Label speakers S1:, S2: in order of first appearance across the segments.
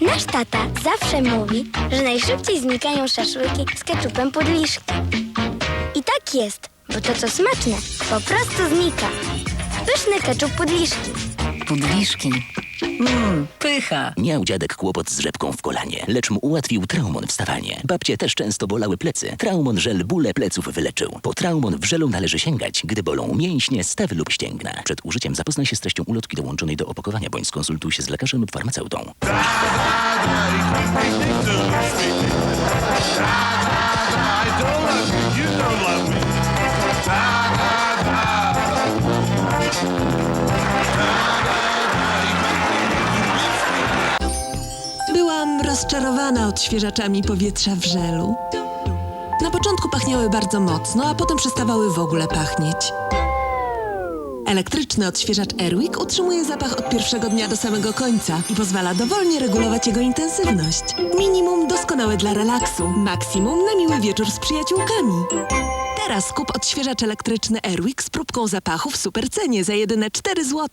S1: Nasz tata zawsze mówi, że najszybciej znikają szaszłyki z keczupem pod liszki. I tak jest, bo to co smaczne, po prostu znika. Pyszny keczup pod liszki.
S2: Mmm, pycha.
S3: Miał dziadek kłopot z rzepką w kolanie, lecz mu ułatwił Traumon wstawanie. Babcie też często bolały plecy. Traumon żel bóle pleców wyleczył. Po Traumon w żelu należy sięgać, gdy bolą mięśnie, stawy lub ścięgna. Przed użyciem zapoznaj się z treścią ulotki dołączonej do opakowania, bądź skonsultuj się z lekarzem lub farmaceutą.
S4: Rozczarowana odświeżaczami powietrza w żelu. Na początku pachniały bardzo mocno, a potem przestawały w ogóle pachnieć. Elektryczny odświeżacz Airwick utrzymuje zapach od pierwszego dnia do samego końca i pozwala dowolnie regulować jego intensywność. Minimum doskonałe dla relaksu, maksimum na miły wieczór z przyjaciółkami. Teraz kup odświeżacz elektryczny Airwick z próbką zapachu w supercenie za jedyne 4 zł.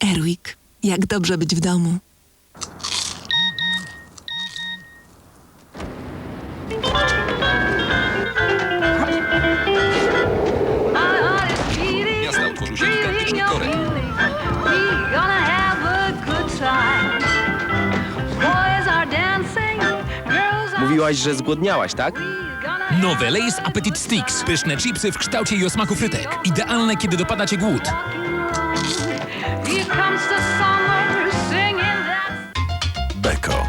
S4: Airwick. Jak dobrze być w domu.
S5: Mówiłaś, że zgłodniałaś, tak?
S6: Nowe Lay's Appetit Sticks. Pyszne chipsy w kształcie i o smaku frytek. Idealne, kiedy dopada cię głód.
S7: Beko.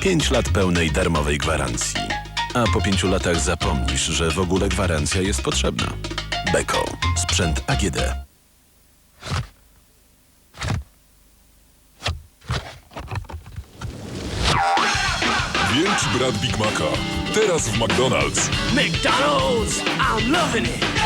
S7: 5 lat pełnej darmowej gwarancji. A po 5 latach zapomnisz, że w ogóle gwarancja jest potrzebna. Beko. Sprzęt AGD.
S8: Wielki brat Big Maca. Teraz w McDonald's.
S9: McDonald's, I'm loving it.